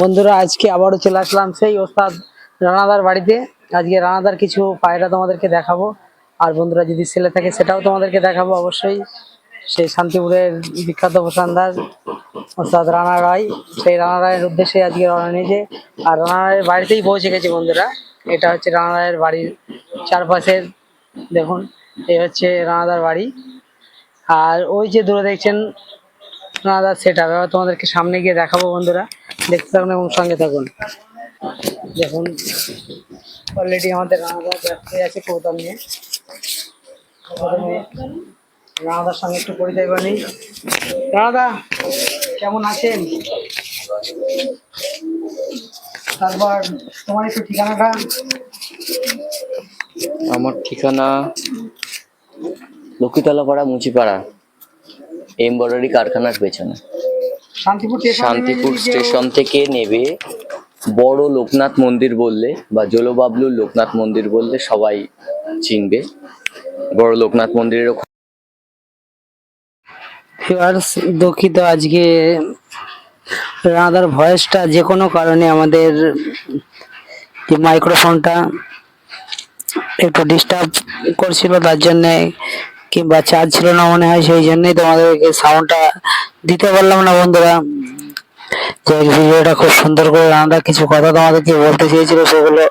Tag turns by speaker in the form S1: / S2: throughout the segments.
S1: বন্ধুরা, আজকে আবারও চলে আসলাম সেই ওস্তাদ রানাদার বাড়িতে। আজকে রানাদার কিছু পায়রা তোমাদেরকে দেখাবো। আর বন্ধুরা, যদি ছেলে থাকে সেটাও তোমাদেরকে দেখাবো অবশ্যই। সেই শান্তিপুরের বিখ্যাত প্রসান্দার ওস্তাদ রানা রায়। সেই রানা রায়ের উদ্দেশ্যে আজকে রওনা নিয়েছে। আর রানা রায়ের বাড়িতেই পৌঁছে গেছে বন্ধুরা। এটা হচ্ছে রানা রায়ের বাড়ির চারপাশের, দেখুন, এই হচ্ছে রানাদার বাড়ি। আর ওই যে দূরে দেখছেন আলাদা সেট আপ এবার তোমাদেরকে সামনে গিয়ে দেখাবো বন্ধুরা। দেখতে থাকুন এবং সঙ্গে থাকুন। দেখুন অলরেডি আমাদের রানাদা ব্যস্ত হয়ে আছে কৌতল নিয়ে। রানাদার সঙ্গে একটু পরিচয় নিই। রানাদা কেমন আছেন? তারপর, তোমার একটু ঠিকানাটা?
S2: আমার ঠিকানা লক্ষ্মীতলা পাড়া মুচিপাড়া। এমব্রয়ডারি কারখানার পেছনে।
S1: শান্তিপুর স্টেশন
S2: থেকে নেবে বড় লোকনাথ মন্দির বললে বা জলবাবলুর লোকনাথ মন্দির বললে সবাই চিনবে। বড় লোকনাথ মন্দিরের
S1: দুঃখিত আজকে রানাদার ভয়েসটা যে কোনো কারণে আমাদের মাইক্রোফোনটা একটু ডিস্টার্ব করছিল তার জন্যে কিংবা চার্জ ছিল না মনে হয়, সেই জন্যই তোমাদেরকে সাউন্ডটা দিতে পারলাম না বন্ধুরা। ভিডিওটা খুব সুন্দর করে রানাদা কিছু কথা তোমাদেরকে বলতে চেয়েছিল, সেগুলো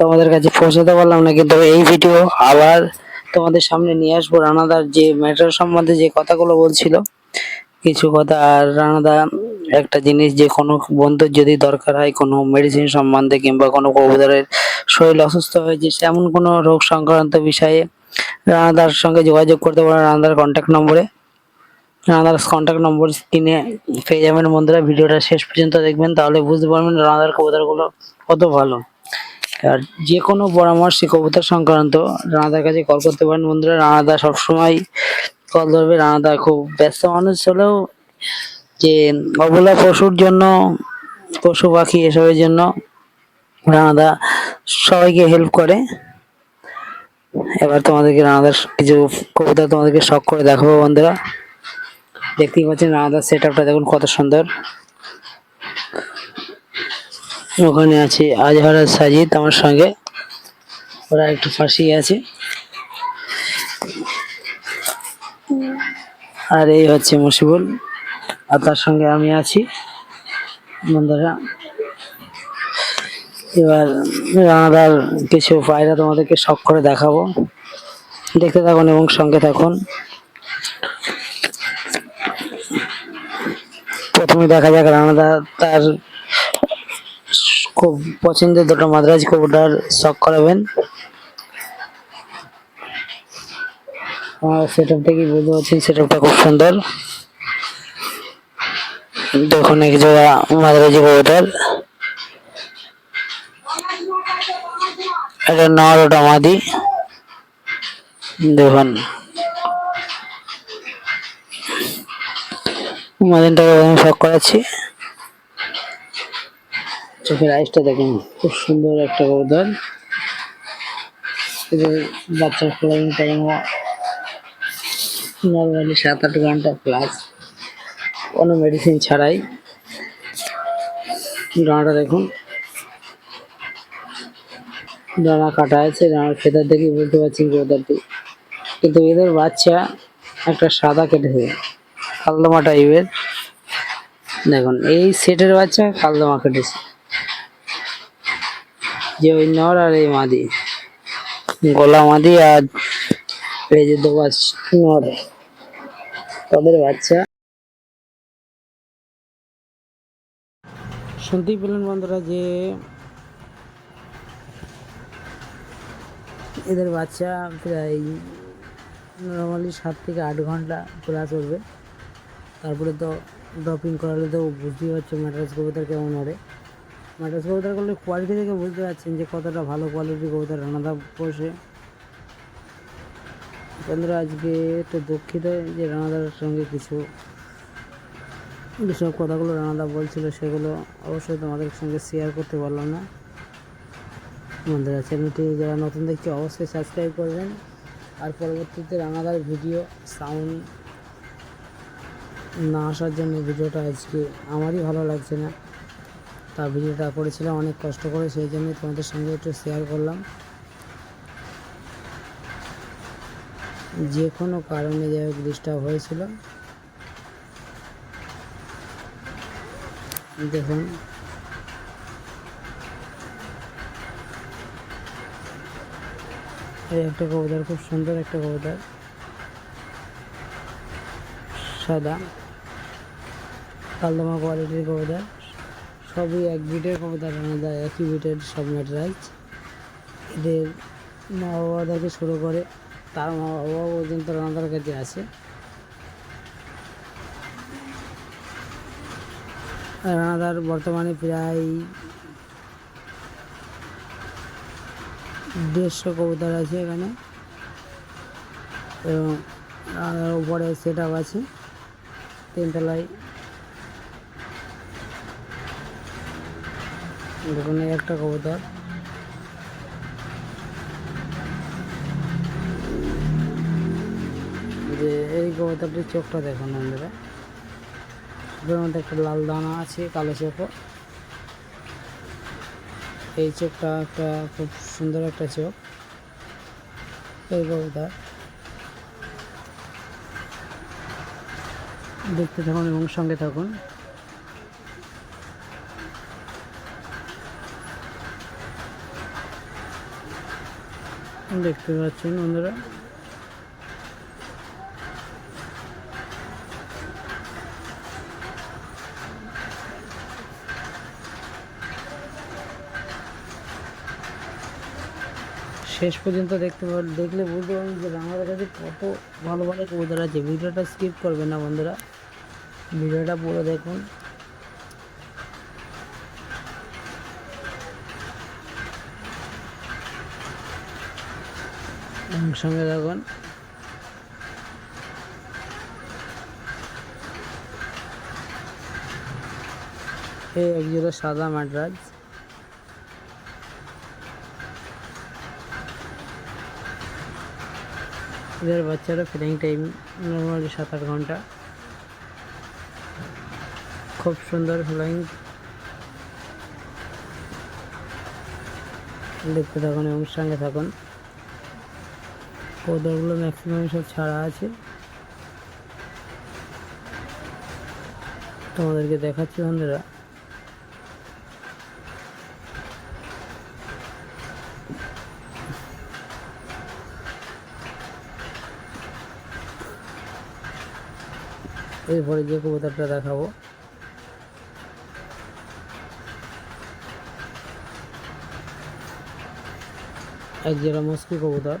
S1: তোমাদের কাছে পৌঁছাতে পারলাম না, কিন্তু এই ভিডিও আবার তোমাদের সামনে নিয়ে আসব। রানাদার যে ম্যাটার সম্বন্ধে যে কথাগুলো বলছিল, কিছু কথা। আর রানাদা, একটা জিনিস যে কোনো বন্ধুর যদি দরকার হয়, কোনো মেডিসিন সম্বন্ধে কিংবা কোনো কবুতরের শরীর অসুস্থ হয়েছে তেমন কোনো রোগ সংক্রান্ত বিষয়ে রানাদার সঙ্গে যোগাযোগ করতে পারেন রানাদার কন্ট্যাক্ট নম্বরে। রানাদার কন্ট্যাক্ট নম্বর স্ক্রিনে পেয়ে যাবেন বন্ধুরা, ভিডিওটা শেষ পর্যন্ত দেখবেন, তাহলে বুঝতে পারবেন রানাদার কবুতরগুলো কত ভালো। আর যে কোনো পরামর্শ কবুতর সংক্রান্ত রানাদার কাছে কল করতে পারেন বন্ধুরা, রানাদা সবসময় কল ধরবে, রানাদা খুব ব্যস্ত মানুষ হলেও যে অবলা পশুর জন্য, পশু পাখি এসবের জন্য রানাদা সবাইকে হেল্প করে। এবার তোমাদেরকে রানাদার কিছু কবিতা তোমাদেরকে শখ করে দেখাবো বন্ধুরা। দেখতেই পাচ্ছেন রানাদার সেট আপটা দেখুন কত সুন্দর। ওখানে আছে আজহার সাজিদ আমার সঙ্গে। ওরা একটু ফাঁসি আছে। আর এই হচ্ছে মুশিবুল। আর তার সঙ্গে আমি আছি। বন্ধুরা এবার রানাদার কিছু পায়রা তোমাদেরকে শখ করে দেখাবো। দেখতে থাকুন এবং সঙ্গে থাকুন। প্রথমে দেখা যাক রানাদা তার খুব পছন্দের দুটো মাদ্রাজ কবুতর শখ করাবেন। সেট আপ থেকে বুঝতে পারছেন সেট আপটা খুব সুন্দর। দেখুন এক জোড়া মাদ্রাজি কবুতর। এটা নর ওটা মাদি দেখুন মাদিনটাকে আমি শখ করাচ্ছি। চোখের আইসটা দেখুন, খুব সুন্দর একটা কবুতর বাচ্চার ফ্লাইং টাইম নর্মালি সাত আট ঘণ্টা প্লাস কোনো মেডিসিন ছাড়াই। ডানাটা দেখুন। ডানা কাটা আছে ডানার ফেদার দেখে বুঝতে পারছি কবুতরটি কিন্তু এদের বাচ্চা একটা সাদা কেটেছে কালদমা টাইপের। দেখুন, এই সেটের বাচ্চা কালদমা কেটেছে। যে ওই নর আর এই মাদি। গলা মাদি আর এই যে দোবাস নর। তাদের বাচ্চা। শুনতেই পেলেন বন্ধুরা যে এদের বাচ্চা প্রায় নর্মালি সাত থেকে আট ঘণ্টা ক্লাস করবে। তারপরে তো ড্রপিং করালে তো বুঝতেই পারছ ম্যাট্রাস কবুতর কেমন হবে ম্যাট্রাস কবুতর করলে কোয়ালিটি থেকে বুঝতে পারছেন যে কতটা ভালো কোয়ালিটির কবুতর রানাদা বসে। বন্ধুরা আজকে একটু দুঃখিত যে রানাদার সঙ্গে কিছু যেসব কথাগুলো রানাদা বলছিল সেগুলো অবশ্যই তোমাদের সঙ্গে শেয়ার করতে পারলাম না। বন্ধুরা চ্যানেলটি যারা নতুন দেখছে, অবশ্যই সাবস্ক্রাইব করবেন। আর পরবর্তীতে রানাদার ভিডিও সাউন্ড না আসার জন্য ভিডিওটা আজকে আমারই ভালো লাগছে না। তা ভিডিওটা করেছিলাম, অনেক কষ্ট করে, সেই জন্যই তোমাদের সঙ্গে একটু শেয়ার করলাম। যে কোনো কারণে যাই হোক ডিস্টার্ব হয়েছিল। দেখুন এই একটা কবুতর খুব সুন্দর একটা কবুতর সাদা। কালদমা কোয়ালিটির কবুতর সবই এক বিটের কবুতর আলাদা একই বিটের সব ম্যাটেরাইজ এদের মা বাবা থেকে শুরু করে তার মা বাবা পর্যন্ত রানাদার কাছে আছে রানাদার বর্তমানে প্রায় দেড়শো কবুতর আছে এখানে। এবং উপরে সেট আপ আছে তিনতলায় দেখুন একটা কবুতর। যে এই কবুতরটির চোখটা দেখুন মধ্যে একটা লাল দানা আছে, কালো চোখও। এই চোখটা একটা খুব সুন্দর একটা চোখ। এই কবুতর দেখতে থাকুন এবং সঙ্গে থাকুন। দেখতে পাচ্ছেন বন্ধুরা। শেষ পর্যন্ত দেখতে দেখলে বুঝতে পারবেন যে আমাদের কাছে কত ভালো ভালো কবুতর আছে। ভিডিওটা স্কিপ করবেন না বন্ধুরা। ভিডিওটা পুরো দেখুন। সঙ্গে দেখুন এই এক জোড়া সাদা মাদ্রাজ এদের বাচ্চারা ফিডিং টাইম নর্মালি সাত আট ঘণ্টা। খুব সুন্দর ফ্লাইং। দেখতে থাকুন এবং সঙ্গে থাকুন। কৌদরগুলো ম্যাক্সিমাম সব ছাড়া আছে। তোমাদেরকে দেখাচ্ছি বন্ধুরা। এরপরে যে কবুতরটা দেখাবো। এক জোড়া মস্কি কবুতর।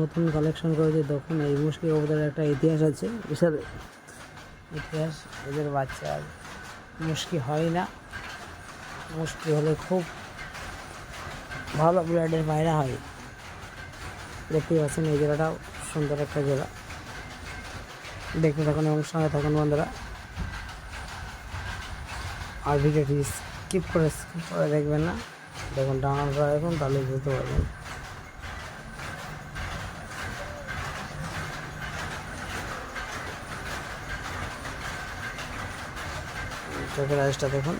S1: নতুন কালেকশন করেছে তখন এই মুশকি কবুতরের একটা ইতিহাস আছে। বিশাল ইতিহাস এদের বাচ্চা মুশকি হয় না। মুশকি হলে খুব ভালো ব্লাডের বাইরে হয়। দেখতে পাচ্ছেন এই জেলাটাও সুন্দর একটা জোড়া। দেখতে থাকুন এবং সঙ্গে থাকুন বন্ধুরা। আর ভিডিওটি স্কিপ করে স্কিপ করে দেখবেন না। দেখুন ডাউনলোড দেখুন তাহলে বুঝতে পারবেন। চোখের আইসটা দেখুন।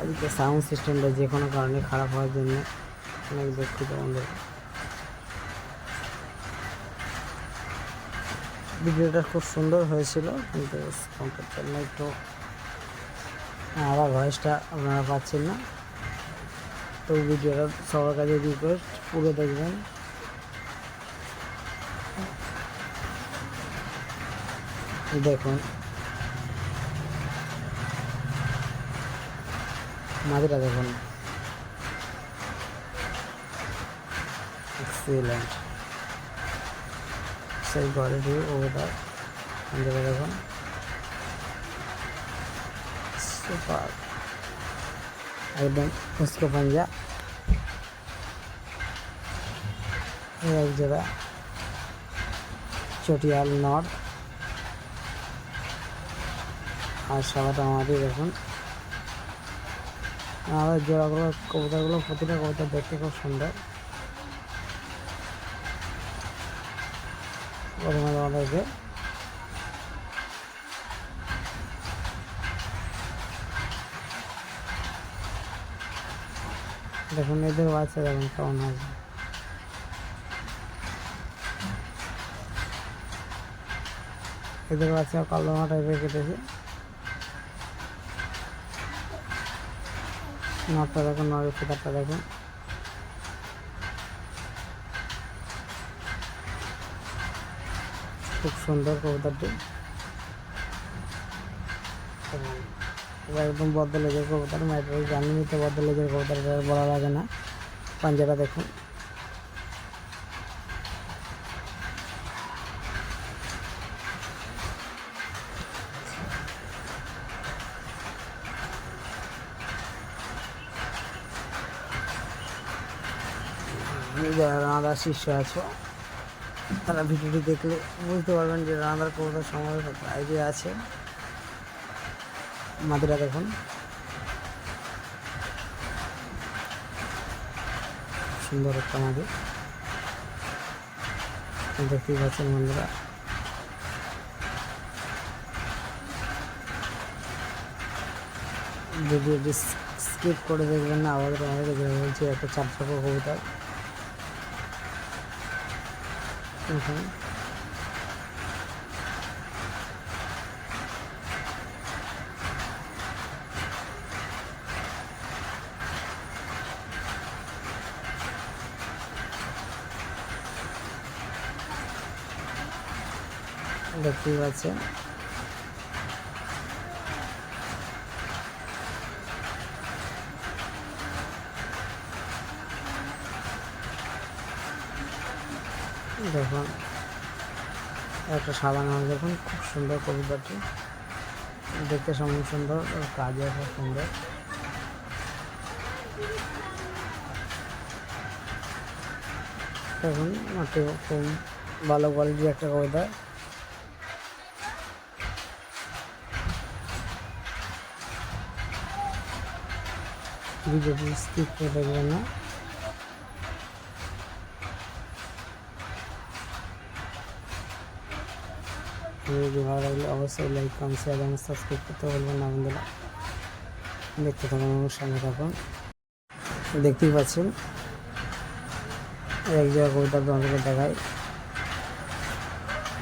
S1: আজকে সাউন্ড সিস্টেমটা যে কোনো কারণে খারাপ হওয়ার জন্য অনেক দুঃখিত বন্ধুরা। ভিডিওটা খুব সুন্দর হয়েছিল, কিন্তু সাউন্ডের জন্য একটু আমার ভয়েসটা আপনারা পাচ্ছেন না। তো ভিডিওটা সবার কাছে রিকোয়েস্ট পুরো দেখবেন। দেখুন। মাঝেটা দেখুন। এক্সিলেন্ট সেই কোয়ালিটি ওটা যেটা দেখুন। সুপার। একদম ফুসকো পাঞ্জা। এক জোড়া চটিয়াল নর। আর সাবাটা মাটি দেখুন। আমাদের জোড়াগুলো কবিতাগুলো প্রতিটা কবিতা দেখতে খুব সুন্দর। প্রথমে তোমাদেরকে দেখুন এদের বাচ্চা দেখুন কেমন আছে এদের বাচ্চা কালো টাইপের কেটেছে নটটা দেখুন নরের ফিতারটা দেখুন খুব সুন্দর কবুতরটি। একদম বদ্ধ লেজের কবুতর মাইক্রো জানি নিতে বদ্ধ লেজের কবুতর বলা লাগে না। পাঞ্জাটা দেখুন। যারা শিষ্য আছো। তারা ভিডিওটি দেখলে বুঝতে পারবেন যে কবুতর সম্বন্ধে একটা আইডিয়া আছে। মাদিরা দেখুন। সুন্দর একটা মাদি দেখতেই পাচ্ছেন বন্ধুরা। ভিডিওটি স্কিপ করে দেখবেন না, আবার তোমাদেরকে বলছি, একটা চার চাপা কবুতর দেখুন দেখতেই পাচ্ছেন দেখুন, একটা সাদা মাছ দেখুন, খুব সুন্দর কবিতাটি। দেখতে যেমন সুন্দর কাজও খুব সুন্দর। দেখুন, মাটি খুব ভালো কোয়ালিটির একটা কবিতা। ভিডিওটি স্কিপ করে দেখবেন না। ভিডিওটি ভালো লাগলে অবশ্যই লাইক কমেন্ট শেয়ার এবং সাবস্ক্রাইব করতে বলবেন না বন্ধুরা। দেখতে থাকুন, আমার সঙ্গে থাকুন। দেখতেই পাচ্ছেন, এক জায়গা কবিতা তোমাদেরকে দেখাই।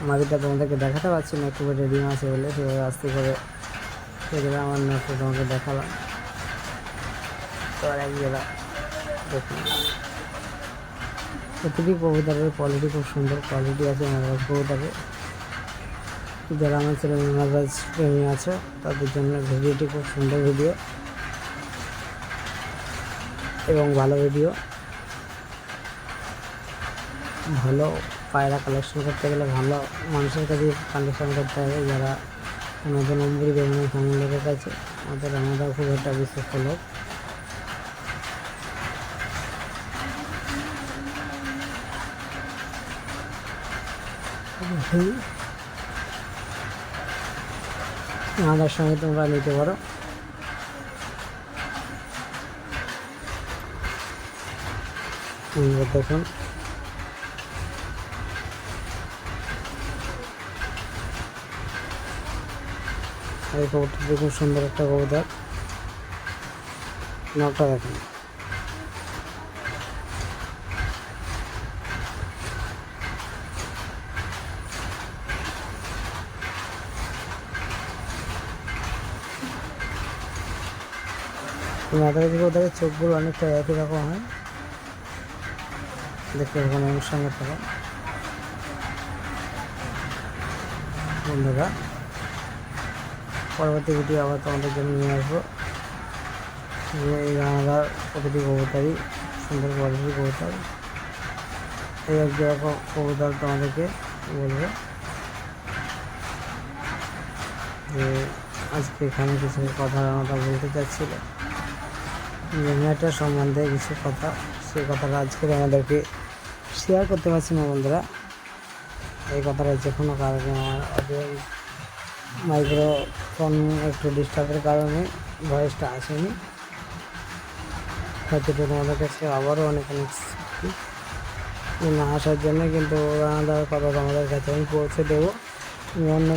S1: মাদিটা তোমাদেরকে দেখাতে পারছি না, একটু রেডি আছে বলে সেভাবে আস্তে করে সেগুলো আমার নষ্ট তোমাকে দেখালাম। তো আর এক জায়গা দেখুন। প্রতিটি কবুতরের কোয়ালিটি খুব সুন্দর কোয়ালিটি আছে আমার কবুতরের যারা আমার চ্যানেল মেম্বারস প্রেমী আছে, তাদের জন্য ভিডিওটি খুব সুন্দর ভিডিও এবং ভালো ভিডিও ভালো পায়রা কালেকশন করতে গেলে ভালো মানুষের কাছে কালেকশন করতে হবে, যারা আমাদের নম্বরই দেবেন ফ্যামিলি লোকের কাছে, আমাদের আমরা খুব একটা বিশ্বস্ত লোক হুম। আমাদের সঙ্গে তোমরা নিতে পারো। দেখুন। এই কবুতর দেখুন সুন্দর একটা কবুতর। নটা দেখুন। মাথার দিকে ওদের চোখগুলো অনেকটা একই রকম হয়। দেখতে ওখানে আমার সঙ্গে থাকা বন্ধুরা, পরবর্তী ভিডিও আবার তোমাদের জন্য নিয়ে আসব। এই রানাদার প্রতিটি কবুতারই, সুন্দর কোয়ালিটির কবুতর। এই এক জায়গা কবুতর তোমাদেরকে বলব যে, আজকে এখানে কিছু কথা রানাদা বলতে চাচ্ছিল। যে সম্বন্ধে কিছু কথা সেই কথাটা আজকে আমাদেরকে শেয়ার করতে পারছি না বন্ধুরা। এই কথাটা যে কোনো কারণে আমার মাইক্রোফোন একটু ডিস্টার্বের কারণে ভয়েসটা আসেনি। হয়তো তোমাদের কাছে আবারও অনেক অনেক না আসার জন্য কিন্তু রানাদার কথা তোমাদের কাছে আমি পৌঁছে দেবো। অন্য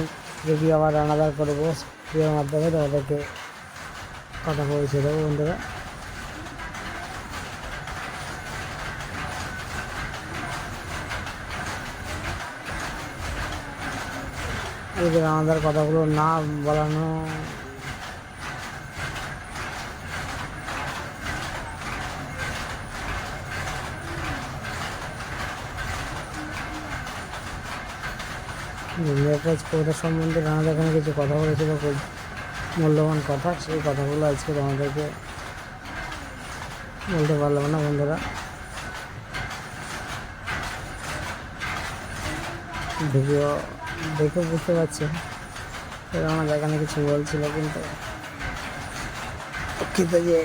S1: যদি আবার রানাদার করব ভিডিওর মাধ্যমে তোমাদেরকে কথা পৌঁছে দেবো বন্ধুরা। যে রানাদার কথাগুলো না বলানো। কবিতা সম্বন্ধে রানাদা এখানে কিছু কথা বলেছিল, খুব মূল্যবান কথা, সেই কথাগুলো আজকে তোমাদেরকে বলতে পারলাম না বন্ধুরা। ভিডিও দেখে বুঝতে পারছি। রানাদা এখানে কিছু বলছিল কিন্তু। দুঃখিত যে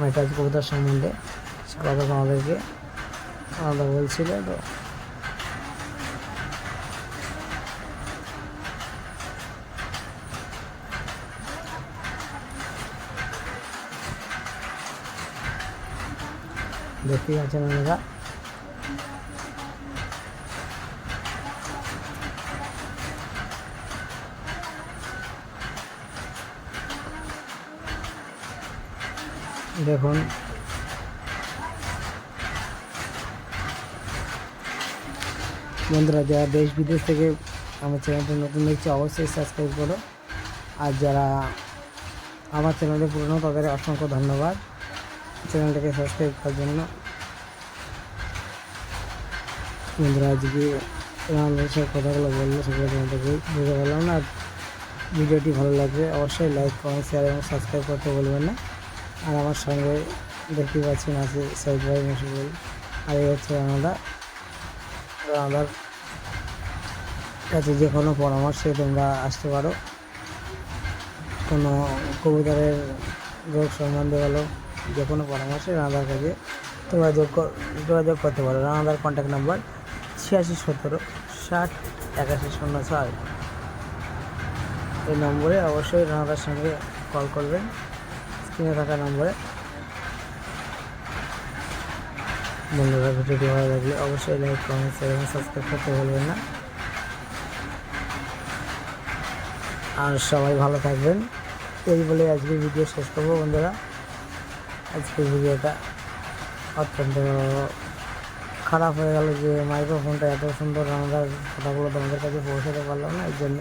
S1: মেয়েটাজ কবিতার সম্বন্ধে কথা তোমাদেরকে আলাদা বলছিল তো দেখতেই আছেন আপনারা দেখুন বন্ধুরা যারা দেশ বিদেশ থেকে আমার চ্যানেলটা নতুন দেখছে অবশ্যই সাবস্ক্রাইব করো আর যারা আমার চ্যানেলে পুরনো তাদের অসংখ্য ধন্যবাদ চ্যানেলটাকে সাবস্ক্রাইব করার জন্য। বন্ধুরা, আজকে রান্নার সব কথাগুলো বলল সেগুলো তোমাদেরকে বুঝতে পারলাম না। ভিডিওটি ভালো লাগবে অবশ্যই লাইক কমেন্ট শেয়ার এবং সাবস্ক্রাইব করতে বলবেন না। আর আমার সঙ্গে দেখতে পাচ্ছেন আছে সাইড ভাই মশগুল আর এই হচ্ছে আমরা আমাদের কাছে যে কোনো পরামর্শে তোমরা আসতে পারো। কোনো কবুতরের রোগ সম্বন্ধে বলো যে কোনো পরামর্শে রানাদার কাছে তোমরা যোগাযোগ করতে পারো। রানাদার কন্ট্যাক্ট নাম্বার ছিয়াশি সতেরো ষাট একাশি শূন্য ছয়। এই নম্বরে অবশ্যই রানাদার সঙ্গে কল করবেন। স্ক্রিনে থাকা নম্বরে। বন্ধুরা, ভিডিওটি ভালো লাগলে অবশ্যই লাইক কমেন্ট শেয়ার এবং সাবস্ক্রাইব করতে ভুলবেন না। আর সবাই ভালো থাকবেন। এই বলে আজকে ভিডিও শেষ করব বন্ধুরা। আজকে ভিডিওটা অত্যন্ত খারাপ হয়ে গেল যে মাইক্রোফোনটা এত সুন্দর আমাদের কথাগুলো তোমাদের কাছে পৌঁছাতে পারলাম না, এই জন্য